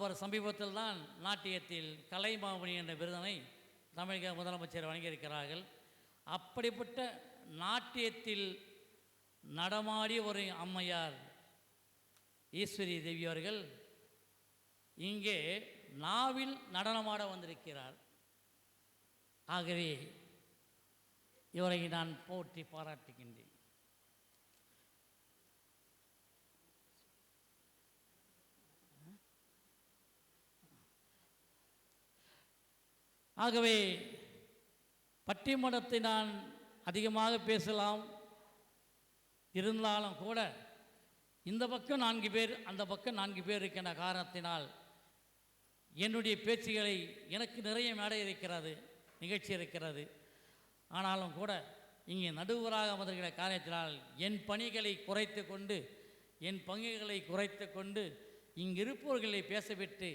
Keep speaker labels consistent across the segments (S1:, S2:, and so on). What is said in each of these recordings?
S1: அவர் சமீபத்தில் தான் நாட்டியத்தில் கலைமாமணி என்ற விருதனை தமிழக முதலமைச்சர் வழங்கியிருக்கிறார்கள். அப்படிப்பட்ட நாட்டியத்தில் நடமாடி ஒரு அம்மையார் ஈஸ்வரி தேவி அவர்கள் இங்கே நாவில் நடனமாட வந்திருக்கிறார். ஆகவே இவரை நான் போற்றி பாராட்டுகின்றேன். ஆகவே பட்டிமடத்தை நான் அதிகமாக பேசலாம். இருந்தாலும் கூட இந்த பக்கம் நான்கு பேர் அந்த பக்கம் நான்கு பேர் இருக்கின்ற காரணத்தினால் என்னுடைய பேச்சுகளை எனக்கு நிறைய மேடை இருக்கிறது நிகழ்ச்சி இருக்கிறது. ஆனாலும் கூட இங்கே நடுவராக வந்திருக்கிற காரணத்தினால் என் பணிகளை குறைத்து கொண்டு என் பங்குகளை குறைத்து கொண்டு இங்கிருப்பவர்களை பேசவிட்டு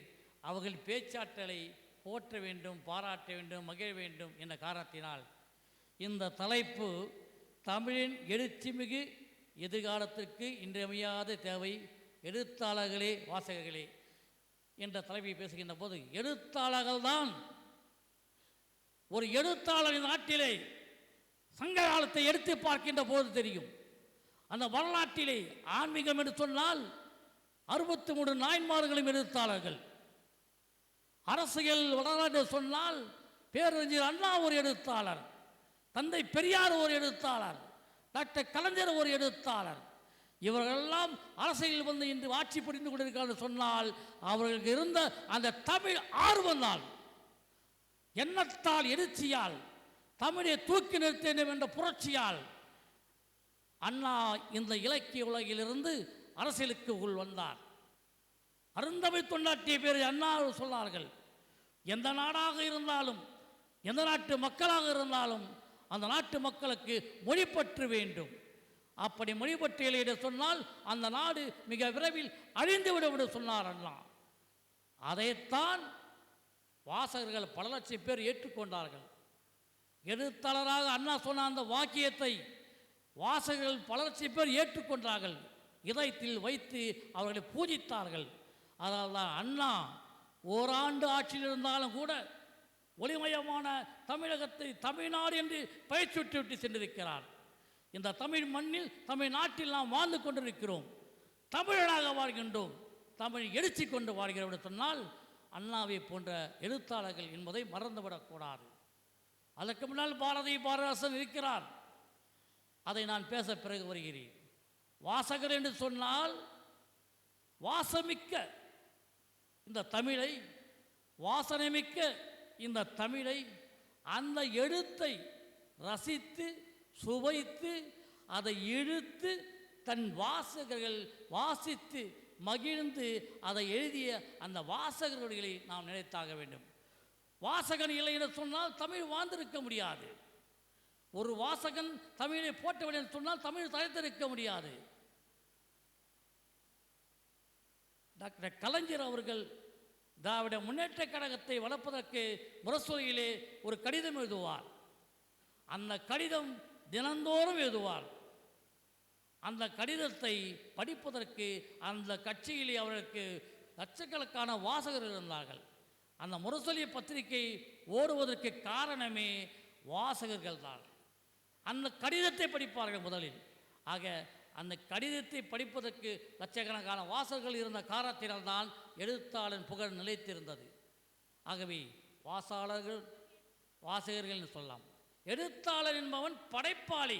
S1: அவர்கள் பேச்சாற்றலை போற்ற வேண்டும் பாராட்ட வேண்டும் மகிழ வேண்டும் என்ற காரணத்தினால் இந்த தலைப்பு தமிழின் எழுச்சிமிகு எதிர்காலத்திற்கு இன்றியமையாத தேவை. எழுத்தாளர்களே வாசகர்களே என்ற தலைப்பை பேசுகின்ற போது எழுத்தாளர்கள் தான் ஒரு எழுத்தாளர் நாட்டிலே சங்க காலத்தை எடுத்து பார்க்கின்ற போது தெரியும். அந்த வரலாற்றிலே ஆன்மீகம் என்று சொன்னால் அறுபத்தி மூணு நாயன்மார்களும் எழுத்தாளர்கள். அரசியல் வரலாறு சொன்னால் பேரறிஞர் அண்ணா ஒரு எழுத்தாளர் தந்தை பெரியார் ஒரு எழுத்தாளர் டாக்டர் கலைஞர் ஒரு எழுத்தாளர். இவர்களெல்லாம் அரசியல் வந்து இன்று ஆட்சி புரிந்து கொண்டிருக்கிறார் சொன்னால் அவர்களுக்கு இருந்த அந்த தமிழ் ஆர்வம்தான் எண்ணத்தால் எழுச்சியால் தமிழை தூக்கி நிறுத்த வேண்டும் என்ற புரட்சியால் அண்ணா இந்த இலக்கிய உலகிலிருந்து அரசியலுக்கு உள் வந்தார். அருந்தவை தொண்டாற்றிய பேர் அண்ணா சொன்னார்கள். எந்த நாடாக இருந்தாலும் எந்த நாட்டு மக்களாக இருந்தாலும் அந்த நாட்டு மக்களுக்கு மொழிப்பற்று வேண்டும். அப்படி மொழிப்பற்றியலை சொன்னால் அந்த நாடு மிக விரைவில் அழிந்துவிடும் என்று சொன்னார் அண்ணா. அதைத்தான் வாசகர்கள் பல லட்சம் பேர் ஏற்றுக்கொண்டார்கள். எழுத்தாளராக அண்ணா சொன்ன அந்த வாக்கியத்தை வாசகர்கள் பல லட்சம் பேர் ஏற்றுக்கொண்டார்கள். இதயத்தில் வைத்து அவர்களை பூஜித்தார்கள். அதனால் தான் அண்ணா ஓராண்டு ஆட்சியில் இருந்தாலும் கூட ஒளிமயமான தமிழகத்தை தமிழ்நாடு என்று பெயர் சுட்டி விட்டு சென்றிருக்கிறார். இந்த தமிழ் மண்ணில் தமிழ்நாட்டில் நாம் வாழ்ந்து கொண்டிருக்கிறோம். தமிழனாக வாழ்கின்றோம். தமிழ் எழுச்சி கொண்டு வாழ்கிறோம் என்று சொன்னால் அண்ணாவை போன்ற எழுத்தாளர்கள் என்பதை மறந்துவிடக்கூடாது. அதற்கு முன்னால் பாரதி பாரதாசன் இருக்கிறார். அதை நான் பேச பிறகு வருகிறேன். வாசகர் என்று சொன்னால் வாசமிக்க இந்த தமிழை வாசனைமிக்க இந்த தமிழை அந்த எழுத்தை ரசித்து சுவைத்து அதை இழுத்து தன் வாசகர்கள் வாசித்து மகிழ்ந்து அதை எழுதிய அந்த வாசகர்களை நாம் நினைத்தாக வேண்டும். வாசகன் இல்லை என்று சொன்னால் தமிழ் வாழ்ந்திருக்க முடியாது. ஒரு வாசகன் தமிழை போட்டவன் என்று சொன்னால் தமிழ் தலைத்திருக்க முடியாது. டாக்டர் கலைஞர் அவர்கள் திராவிட முன்னேற்ற கழகத்தை வளர்ப்பதற்கு முரசொலியிலே ஒரு கடிதம் எழுதுவார். அந்த கடிதம் தினந்தோறும் எழுதுவார். அந்த கடிதத்தை படிப்பதற்கு அந்த கட்சியிலே அவர்களுக்கு லட்சக்கணக்கான வாசகர்கள் இருந்தார்கள். அந்த முரசொலி பத்திரிகை ஓடுவதற்கு காரணமே வாசகர்கள் தான் அந்த கடிதத்தை படிப்பார்கள் முதலில். ஆக அந்த கடிதத்தை படிப்பதற்கு லட்சக்கணக்கான வாசகர்கள் இருந்த காரணத்தினால்தான் எழுத்தாளன் புகழ் நிலைத்திருந்தது. ஆகவே வாசாளர்கள் வாசகர்கள் என்று சொல்லலாம். எழுத்தாளர் என்பவன் படைப்பாளி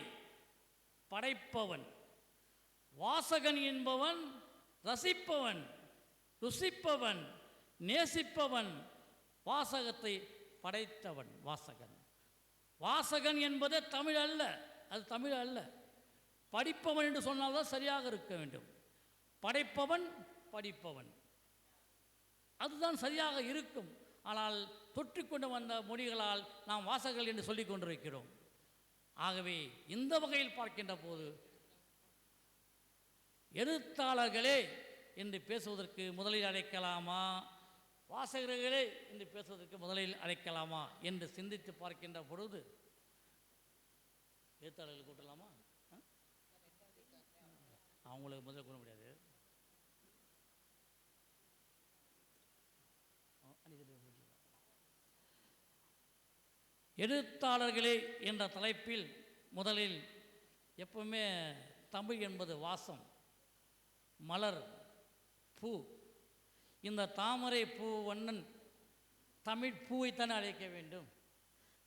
S1: படைப்பவன். வாசகன் என்பவன் ரசிப்பவன் ருசிப்பவன் நேசிப்பவன். வாசகத்தை படைத்தவன் வாசகன். வாசகன் என்பது தமிழ் அல்ல அது தமிழ் அல்ல. படிப்பவன் என்று சொன்னால்தான் சரியாக இருக்க வேண்டும். படைப்பவன் படிப்பவன். அதுதான் சரியாக இருக்கும். ஆனால் தொற்றிக்கொண்டு வந்த மொழிகளால் நாம் வாசகர்கள் என்று சொல்லிக் கொண்டிருக்கிறோம். ஆகவே இந்த வகையில் பார்க்கின்ற போது எழுத்தாளர்களே என்று பேசுவதற்கு முதலில் அழைக்கலாமா? வாசகர்களே என்று பேசுவதற்கு முதலில் அழைக்கலாமா? என்று சிந்தித்து பார்க்கின்ற பொழுது எழுத்தாளர்கள் கூட்டலாமா? அவங்களுக்கு முதல்ல கூற முடியாது. எழுத்தாளர்களே என்ற தலைப்பில் முதலில் எப்பவுமே தமிழ் என்பது வாசம் மலர் பூ. இந்த தாமரை பூ வண்ணன் தமிழ் பூவைத்தானே அழைக்க வேண்டும்.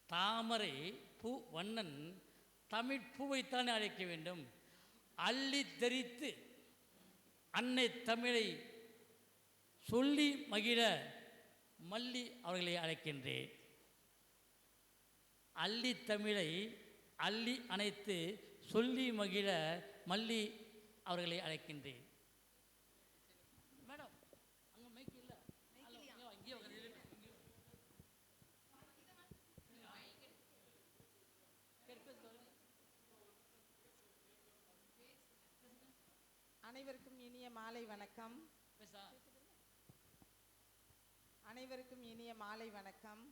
S1: தாமரை பூ வண்ணன் தமிழ் பூவைத்தானே அழைக்க வேண்டும். அள்ளி தெரித்து அன்னை தமிழை சொல்லி மகிழ மல்லி அவர்களை அழைக்கின்றேன். அள்ளி தமிழை அள்ளி அணைத்து சொல்லி மகிழ மல்லி அவர்களை அழைக்கின்றேன் மேடம் அங்கே மைக் இல்லை இங்கே உட்காரு. இங்கே.
S2: அனைவருக்கும் இனிய மாலை வணக்கம். அனைவருக்கும் இனிய மாலை வணக்கம்.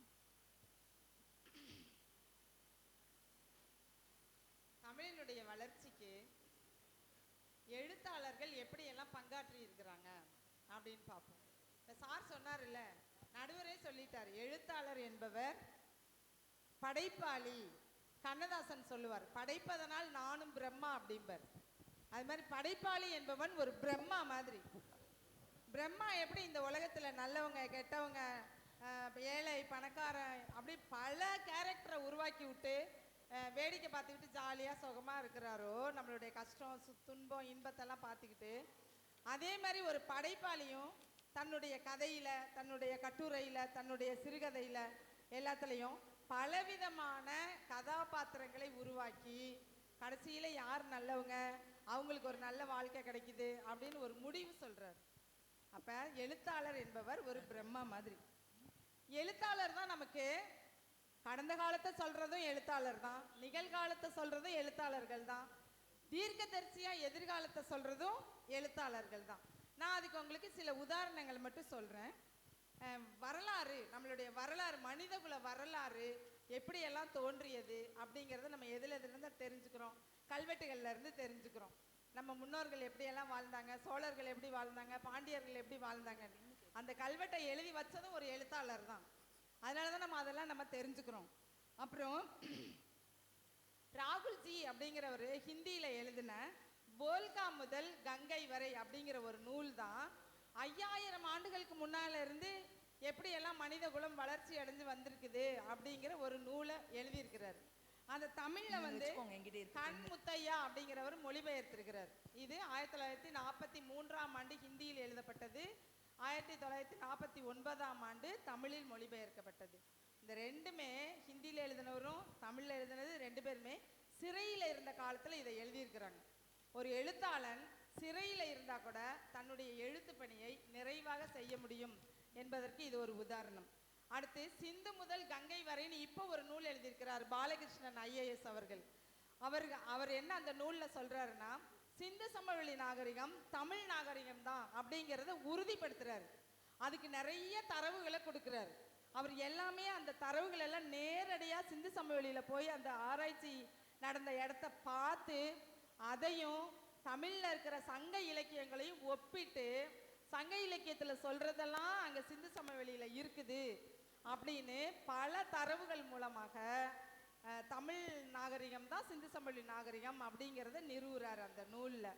S2: தமிழினுடைய வளர்ச்சிக்கு எழுத்தாளர்கள் எப்படியெல்லாம் பங்காற்றி இருக்கிறாங்க அப்படின்னு பார்ப்போம். இப்போ சார் சொன்னார்ல நடுவரே சொல்லிட்டார் எழுத்தாளர் என்பவர் படைப்பாளி. கண்ணதாசன் சொல்லுவார் படைப்பதனால் நானும் பிரம்மா அப்படிம்பர். அது மாதிரி படைப்பாளி என்பவன் ஒரு பிரம்மா மாதிரி. பிரம்மா எப்படி இந்த உலகத்தில் நல்லவங்க கெட்டவங்க ஏழை பணக்காரன் அப்படி பல கேரக்டரை உருவாக்கி விட்டு வேடிக்கை பார்த்துக்கிட்டு ஜாலியாக சுகமாக இருக்கிறாரோ நம்மளுடைய கஷ்டம் துன்பம் இன்பத்தெல்லாம் பார்த்துக்கிட்டு அதே மாதிரி ஒரு படைப்பாளியும் தன்னுடைய கதையில் தன்னுடைய கட்டுரையில் தன்னுடைய சிறுகதையில் எல்லாத்துலேயும் பலவிதமான கதாபாத்திரங்களை உருவாக்கி கடைசியில் யார் நல்லவங்க அவங்களுக்கு ஒரு நல்ல வாழ்க்கை கிடைக்குது அப்படின்னு ஒரு முடிவு சொல்றாரு. அப்ப எழுத்தாளர் என்பவர் ஒரு பிரம்மா மாதிரி. எழுத்தாளர் தான் நமக்கு கடந்த காலத்தை சொல்றதும் எழுத்தாளர் தான் நிகழ்காலத்தை சொல்றதும் எழுத்தாளர்கள் தான் தீர்க்கதரிசியா எதிர்காலத்தை சொல்றதும் எழுத்தாளர்கள் தான். நான் அதுக்கு உங்களுக்கு சில உதாரணங்கள் மட்டும் சொல்றேன். அஹ், வரலாறு நம்மளுடைய வரலாறு மனிதகுல வரலாறு எப்படியெல்லாம் தோன்றியது அப்படிங்கிறத நம்ம எதுல இருந்து தெரிஞ்சுக்கிறோம். கல்வெட்டுகள்ல இருந்து தெரிஞ்சுக்கிறோம். நம்ம முன்னோர்கள் எப்படியெல்லாம் வாழ்ந்தாங்க சோழர்கள் எப்படி வாழ்ந்தாங்க பாண்டியர்கள் எப்படி வாழ்ந்தாங்க அந்த கல்வெட்டை எழுதி வச்சதும் ஒரு எழுத்தாளர் தான். அதனால தான் நம்ம அதெல்லாம் நம்ம தெரிஞ்சுக்கிறோம். அப்புறம் ராகுல்ஜி அப்படிங்கிறவர் ஹிந்தியில எழுதின போல்கா முதல் கங்கை வரை அப்படிங்கிற ஒரு நூல் தான். ஐயாயிரம் ஆண்டுகளுக்கு முன்னால இருந்து எப்படியெல்லாம் மனித குலம் வளர்ச்சி அடைஞ்சு வந்திருக்குது அப்படிங்கிற ஒரு நூலை எழுதியிருக்கிறார். அந்த தமிழ்ல வந்து கண் முத்தையா அப்படிங்கிறவர் மொழிபெயர்த்திருக்கிறார். இது ஆயிரத்தி தொள்ளாயிரத்தி நாற்பத்தி மூன்றாம் ஆண்டு ஹிந்தியில் எழுதப்பட்டது. ஆயிரத்தி தொள்ளாயிரத்தி நாற்பத்தி ஒன்பதாம் ஆண்டு தமிழில் மொழிபெயர்க்கப்பட்டது. இந்த ரெண்டுமே ஹிந்தியில் எழுதினவரும் தமிழில் எழுதினது ரெண்டு பேருமே சிறையில் இருந்த காலத்தில் இதை எழுதியிருக்கிறாங்க. ஒரு எழுத்தாளன் சிறையில் இருந்தா கூட தன்னுடைய எழுத்து பணியை நிறைவாக செய்ய முடியும் என்பதற்கு இது ஒரு உதாரணம். அடுத்து சிந்து முதல் கங்கை வரைன்னு இப்போ ஒரு நூல் எழுதியிருக்கிறார் பாலகிருஷ்ணன் ஐஏஎஸ் அவர்கள். அவர் அவர் என்ன அந்த நூலில் சொல்கிறாருன்னா சிந்து சமவெளி நாகரிகம் தமிழ் நாகரிகம் தான் அப்படிங்கிறத உறுதிப்படுத்துகிறார் அதுக்கு நிறைய தரவுகளை கொடுக்குறாரு. அவர் எல்லாமே அந்த தரவுகள் எல்லாம் நேரடியாக சிந்து சமவெளியில் போய் அந்த ஆராய்ச்சி நடந்த இடத்த பார்த்து அதையும் தமிழில் இருக்கிற சங்க இலக்கியங்களையும் ஒப்பிட்டு சங்க இலக்கியத்தில் சொல்கிறதெல்லாம் அங்கே சிந்து சமவெளியில் இருக்குது. அப்படின்னு பல தரவுகள் மூலமாக தமிழ் நாகரிகம் தான் சிந்து சமவெளி நாகரிகம் அப்படிங்கிறத நிறுவுறார் அந்த நூலில்.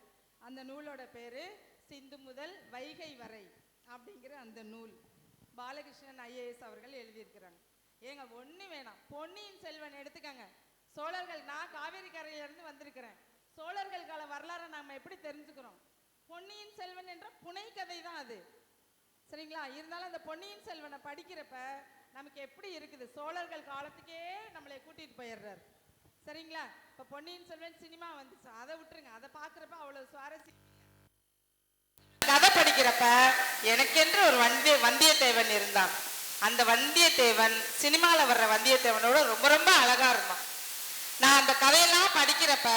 S2: அந்த நூலோட பேர் சிந்து முதல் வைகை வரை அப்படிங்கிற அந்த நூல். பாலகிருஷ்ணன் ஐஏஎஸ் அவர்கள் எழுதியிருக்கிறாங்க. ஏங்க ஒன்று வேணாம். பொன்னியின் செல்வன் எடுத்துக்கங்க. சோழர்கள் நான் காவேரி கரையிலேருந்து வந்திருக்கிறேன். சோழர்கள் கால வரலாறை நாம் எப்படி தெரிஞ்சுக்கிறோம்? பொன்னியின் செல்வன் என்ற புனை கதை தான் அது. சரிங்களா? இருந்தாலும் அந்த பொன்னியின் செல்வனை படிக்கிறப்ப நமக்கு எப்படி இருக்குது? சோழர்கள் காலத்துக்கே நம்மளை கூட்டிட்டு போயிடுறாரு. சரிங்களா? இப்ப பொன்னியின் செல்வன் சினிமா வந்துச்சு. அதை விட்டுருங்க. அதை பார்க்குறப்ப அவ்வளவு சுவாரஸ்யம் கதை படிக்கிறப்ப எனக்கென்று ஒரு வந்திய வந்தியத்தேவன் இருந்தான். அந்த வந்தியத்தேவன் சினிமாவில் வர்ற வந்தியத்தேவனோட ரொம்ப ரொம்ப அழகா இருந்தான். நான் அந்த கதையெல்லாம் படிக்கிறப்ப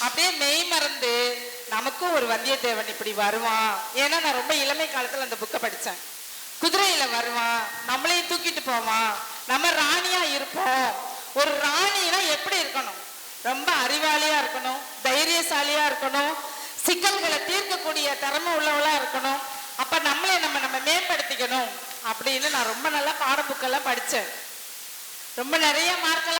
S2: அப்படியே மெய் மறந்து நமக்கும் ஒரு வந்தியத்தேவன் இப்படி வருவான். ஏன்னா நான் ரொம்ப இளமை காலத்துல அந்த புக்கை படிச்சேன். குதிரையில வருவான். நம்மளையும் தூக்கி போவான் நம்ம ராணியா இருப்போம். ஒரு ராணினா எப்படி இருக்கணும்? ரொம்ப அறிவாளியா இருக்கணும் தைரியசாலியா இருக்கணும் சிக்கல்களை தீர்க்கக்கூடிய திறமை உள்ளவளா இருக்கணும். அப்ப நம்மளே நம்ம நம்ம மேம்படுத்திக்கணும் அப்படின்னு நான் ரொம்ப நல்லா பாட புக்கெல்லாம் படிச்சேன். ரொம்ப நிறைய மார்க்கெல்லாம்